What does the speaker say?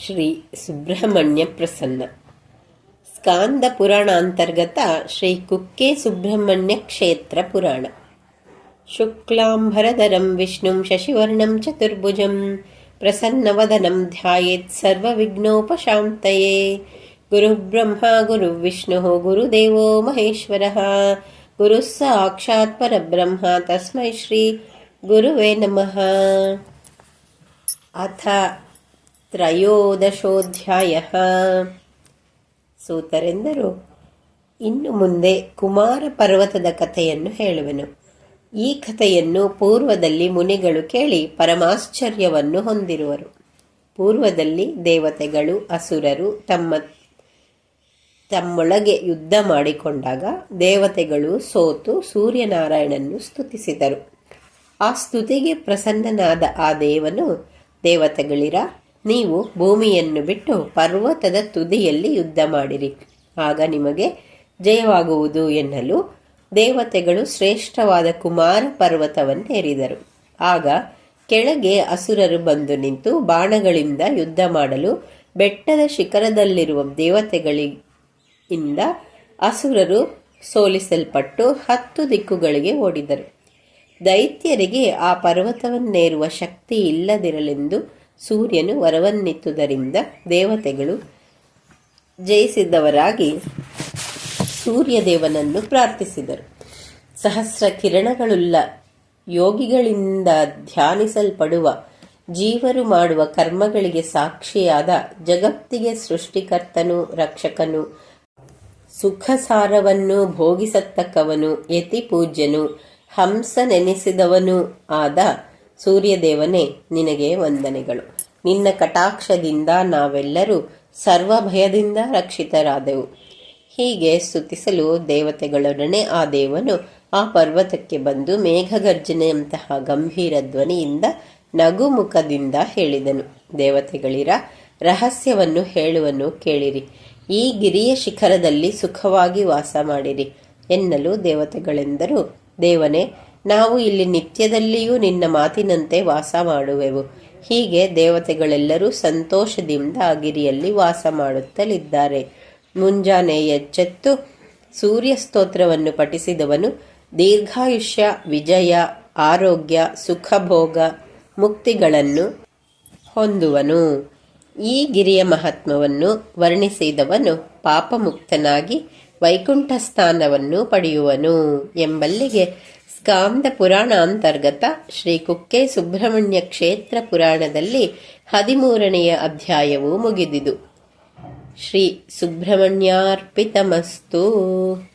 ಶ್ರೀ ಸುಬ್ರಹ್ಮಣ್ಯ ಪ್ರಸನ್ನ ಸ್ಕಾಂದ ಪುರಾಣಾಂತರ್ಗತ ಶ್ರೀ ಕುಕ್ಕೆ ಸುಬ್ರಹ್ಮಣ್ಯ ಕ್ಷೇತ್ರ ಪುರಾಣ ಶುಕ್ಲಾಂಬರಧರಂ ವಿಷ್ಣುಂ ಶಶಿವರ್ಣಂ ಚತುರ್ಭುಜಂ ಪ್ರಸನ್ನವದನಂ ಧ್ಯಾಯೇತ್ ಸರ್ವವಿಘ್ನೋಪಶಾಂತಯೇ ಗುರುಬ್ರಹ್ಮ ಗುರುವಿಷ್ಣುಃ ಗುರುದೇವೋ ಮಹೇಶ್ವರಃ ಗುರುಃ ಸಾಕ್ಷಾತ್ ಪರಬ್ರಹ್ಮ ತಸ್ಮೈ ಶ್ರೀ ಗುರುವೇ ನಮಃ ಅಥ ತ್ರಯೋದಶೋಧ್ಯಾಯ ಸೂತರೆಂದರು ಇನ್ನು ಮುಂದೆ ಕುಮಾರ ಪರ್ವತದ ಕಥೆಯನ್ನು ಹೇಳುವೆನು. ಈ ಕಥೆಯನ್ನು ಪೂರ್ವದಲ್ಲಿ ಮುನಿಗಳು ಕೇಳಿ ಪರಮಾಶ್ಚರ್ಯವನ್ನು ಹೊಂದಿರುವರು. ಪೂರ್ವದಲ್ಲಿ ದೇವತೆಗಳು, ಅಸುರರು ತಮ್ಮ ತಮ್ಮೊಳಗೆ ಯುದ್ಧ ಮಾಡಿಕೊಂಡಾಗ ದೇವತೆಗಳು ಸೋತು ಸೂರ್ಯನಾರಾಯಣನ್ನು ಸ್ತುತಿಸಿದರು. ಆ ಸ್ತುತಿಗೆ ಪ್ರಸನ್ನನಾದ ಆ ದೇವನು, ದೇವತೆಗಳಿರ ನೀವು ಭೂಮಿಯನ್ನು ಬಿಟ್ಟು ಪರ್ವತದ ತುದಿಯಲ್ಲಿ ಯುದ್ಧ ಮಾಡಿರಿ. ಆಗ ನಿಮಗೆ ಜಯವಾಗುವುದು ಎನ್ನಲು ದೇವತೆಗಳು ಶ್ರೇಷ್ಠವಾದ ಕುಮಾರ ಪರ್ವತವನ್ನೇರಿದರು. ಆಗ ಕೆಳಗೆ ಅಸುರರು ಬಂದು ನಿಂತು ಬಾಣಗಳಿಂದ ಯುದ್ಧ ಮಾಡಲು ಬೆಟ್ಟದ ಶಿಖರದಲ್ಲಿರುವ ದೇವತೆಗಳಿಂದ ಅಸುರರು ಸೋಲಿಸಲ್ಪಟ್ಟು ಹತ್ತು ದಿಕ್ಕುಗಳಿಗೆ ಓಡಿದರು. ದೈತ್ಯರಿಗೆ ಆ ಪರ್ವತವನ್ನೇರುವ ಶಕ್ತಿ ಇಲ್ಲದಿರಲೆಂದು ಸೂರ್ಯನು ವರವನ್ನಿತ್ತುದರಿಂದ ದೇವತೆಗಳು ಜಯಿಸಿದವರಾಗಿ ಸೂರ್ಯದೇವನನ್ನು ಪ್ರಾರ್ಥಿಸಿದರು. ಸಹಸ್ರ ಕಿರಣಗಳುಳ್ಳ ಯೋಗಿಗಳಿಂದ ಧ್ಯಾನಿಸಲ್ಪಡುವ, ಜೀವರು ಮಾಡುವ ಕರ್ಮಗಳಿಗೆ ಸಾಕ್ಷಿಯಾದ ಜಗತ್ತಿಗೆ ಸೃಷ್ಟಿಕರ್ತನು, ರಕ್ಷಕನು, ಸುಖಸಾರವನ್ನು ಭೋಗಿಸತಕ್ಕವನು ಯತಿ ಪೂಜ್ಯನು ಹಂಸ ನೆನೆಸಿದವನೂ ಆದ ಸೂರ್ಯದೇವನೇ, ನಿನಗೆ ವಂದನೆಗಳು. ನಿನ್ನ ಕಟಾಕ್ಷದಿಂದ ನಾವೆಲ್ಲರೂ ಸರ್ವ ಭಯದಿಂದ ರಕ್ಷಿತರಾದೆವು. ಹೀಗೆ ಸ್ತುತಿಸಲು ದೇವತೆಗಳೊಡನೆ ಆ ದೇವನು ಆ ಪರ್ವತಕ್ಕೆ ಬಂದು ಮೇಘಗರ್ಜನೆಯಂತಹ ಗಂಭೀರ ಧ್ವನಿಯಿಂದ ನಗುಮುಖದಿಂದ ಹೇಳಿದನು. ದೇವತೆಗಳಿರ, ರಹಸ್ಯವನ್ನು ಹೇಳುವನು ಕೇಳಿರಿ. ಈ ಗಿರಿಯ ಶಿಖರದಲ್ಲಿ ಸುಖವಾಗಿ ವಾಸ ಮಾಡಿರಿ ಎನ್ನಲು ದೇವತೆಗಳೆಂದರು. ದೇವನೇ ನಾವು ಇಲ್ಲಿ ನಿತ್ಯದಲ್ಲಿಯೂ ನಿನ್ನ ಮಾತಿನಂತೆ ವಾಸ ಮಾಡುವೆವು. ಹೀಗೆ ದೇವತೆಗಳೆಲ್ಲರೂ ಸಂತೋಷದಿಂದ ಗಿರಿಯಲ್ಲಿ ವಾಸ ಮಾಡುತ್ತಲಿದ್ದಾರೆ. ಮುಂಜಾನೆ ಎಚ್ಚೆತ್ತು ಸೂರ್ಯ ಸ್ತೋತ್ರವನ್ನು ಪಠಿಸಿದವನು, ದೀರ್ಘಾಯುಷ್ಯ, ವಿಜಯ, ಆರೋಗ್ಯ, ಸುಖಭೋಗ, ಮುಕ್ತಿಗಳನ್ನು ಹೊಂದುವನು. ಈ ಗಿರಿಯ ಮಹಾತ್ಮವನ್ನು ವರ್ಣಿಸಿದವನು ಪಾಪಮುಕ್ತನಾಗಿ ವೈಕುಂಠ ಸ್ಥಾನವನ್ನು ಪಡೆಯುವನು ಎಂಬಲ್ಲಿಗೆ ಸ್ಕಾಂದ ಪುರಾಣ ಅಂತರ್ಗತ ಶ್ರೀ ಕುಕ್ಕೆ ಸುಬ್ರಹ್ಮಣ್ಯ ಕ್ಷೇತ್ರ ಪುರಾಣದಲ್ಲಿ ಹದಿಮೂರನೆಯ ಅಧ್ಯಾಯವು ಮುಗಿದಿದು. ಶ್ರೀ ಸುಬ್ರಹ್ಮಣ್ಯಾರ್ಪಿತಮಸ್ತು.